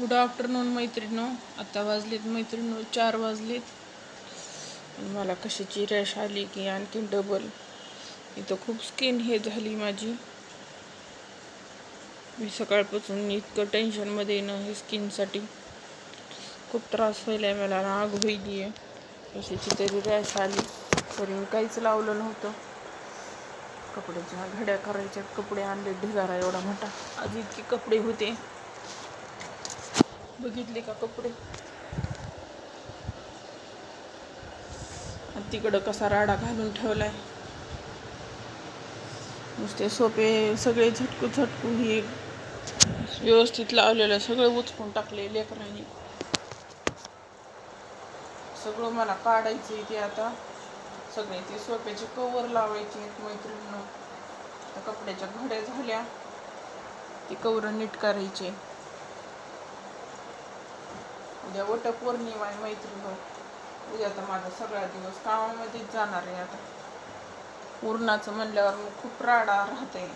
Good afternoon मैत्रिणो आता वाजलेत मैत्रिणो चार वाजलेत. मला कशाची रॅश आली की आणखीन डबल इथं खूप स्किन हे झाली माझी. मी सकाळपासून इतकं टेन्शनमध्ये येणं हे स्किनसाठी खूप त्रास व्हायला मला राग होईली आहे कशाची तरी रॅश आली. तरी मी काहीच लावलं नव्हतं. कपड्याच्या घड्या करायच्या कपडे आणले ढिगारा एवढा मोठा. आज इतके कपडे होते. बघितले का कपडे? आणि तिकडं कसा राडा घालून ठेवलाय. नुसते सोपे सगळे झटकू झटकू हे व्यवस्थित लावलेलं सगळं उचकून टाकले लेकरांनी. सगळं मला काढायचं ते आता. सगळे ते सोप्याचे कवर लावायचे आहेत मैत्रिणीनं. त्या कपड्याच्या घड्या झाल्या. ते कवर नीट करायचे. उद्या वटपौर्णिमा आहे मैत्रिणी उद्या तर माझा सगळा दिवस कामामध्येच जाणार आहे आता. पूर्णाचं म्हणल्यावर मग खूप राडा राहते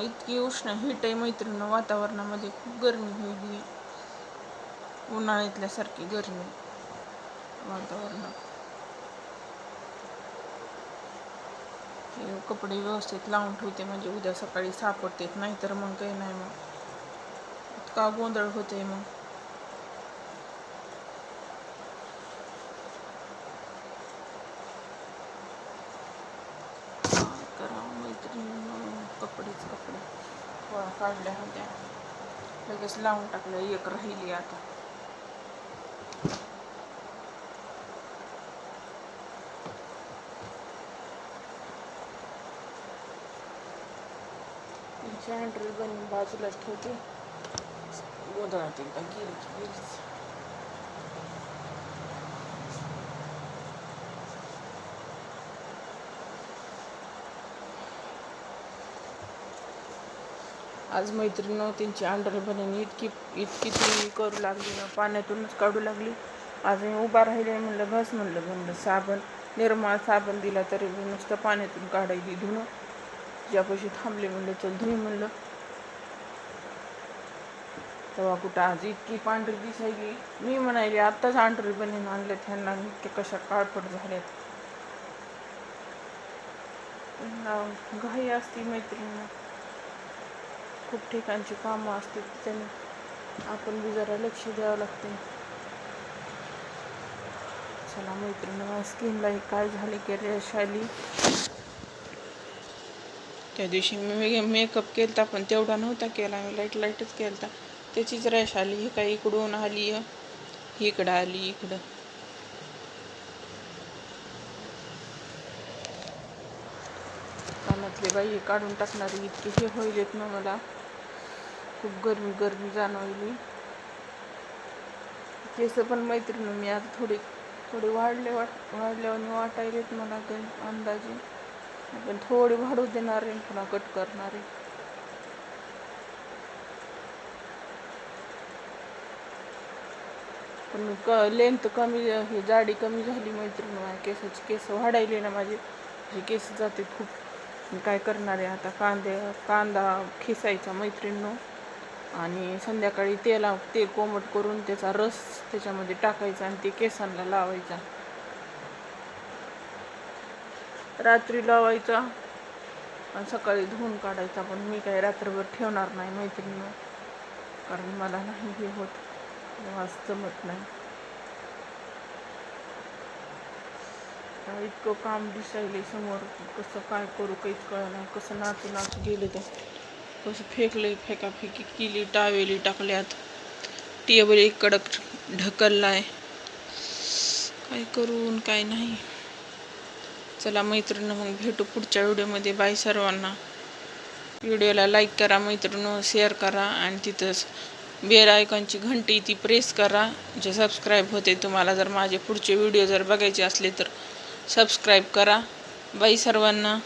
इतकी उष्ण हीट आहे मैत्रीण वातावरणामध्ये खूप गरमी होईल. उन्हाळ्यातल्यासारखी गरमी वातावरणात. कपडे व्यवस्थित लावून ठेवते म्हणजे उद्या सकाळी सापडतेत नाहीतर मग काही नाही मग. इतका गोंधळ होते मग काय करावं मैत्रिणी कपडेच कपडे काढल्या होत्या. लगेच लावून टाकल्या एक राहिली आता. बनवून बाजूलाच ठेवते. गोंधळात एकदा गेली की आज मैत्रिणी त्यांची अंडर बनवून इतकी इतकी ती करू लागली ना पाण्यातूनच काढू लागली. आज मी उभा राहिले म्हणलं बस म्हणलं म्हणलं साबण निर्मळ साबण दिला तरी नुसतं पाण्यातून काढायली धुणं. ज्यापाशी थांबले म्हणलं चल धुई म्हणलं. तेव्हा कुठं आज इतकी पांढरी दिसायली. मी म्हणायली आत्ताच आंढरी बनवून आणले त्यांना इतके कशा काळपट झाल्यात. घाई असती मैत्रिणी. खूप ठिकाणची कामं असतात त्याने आपण बी जरा लक्ष द्यावं लागते चला मैत्रिणी स्किनला काय झाले की रॅश आली त्या दिवशी मी मेकअप केलता पण तेवढा नव्हता केला. मी लाइट लाईटच केलता. त्याचीच रॅश आली. ही काय इकडून आली इकडं आली इकडं. कानातले बाई काढून टाकणारी इतकी हे होईलेत ना मला. खूप गरमी गरमी जाणवली. केस पण मैत्रीण मी आता थोडी थोडी वाढले वाट वाढल्यावर वाटायलेत मला काही अंदाजे. पण थोडी वाढू देणार आहे पुन्हा कट करणार आहे. पण क लेंथ कमी ही जाडी कमी झाली मैत्रीण माझ्या केसाची केस वाढायले ना माझे. हे केस जाते खूप. काय करणार आहे आता? कांदे कांदा खिसायचा मैत्रिणीनं. आणि संध्याकाळी तेला ते कोमट करून त्याचा रस त्याच्यामध्ये टाकायचा आणि ते केसांना लावायचा. रात्री लावायचा आणि सकाळी धुवून काढायचा पण मी काही रात्रभर ठेवणार नाही मैत्रिणीनं कारण मला नाही हे होत. वास जमत नाही. इतकं काम दिसायले समोर कसं काय करू काहीच कळ नाही. कसं नाचू नाचू गेले तर कसं फेकले फेकाफेकी केली टावेली टाकल्यात. टेबल एक कडक ढकललाय. काय करून काय नाही. चला मैत्रिणी मग भेटू पुढच्या व्हिडिओमध्ये. बाय सर्वांना. व्हिडिओला लाईक करा मैत्रिणी शेअर करा आणि तिथंच बेल आयकॉनची घंटी ती प्रेस करा. जे सबस्क्राईब होते तुम्हाला जर माझे पुढचे व्हिडिओ जर बघायचे असले तर सबस्क्राईब करा. बाई सर्वांना.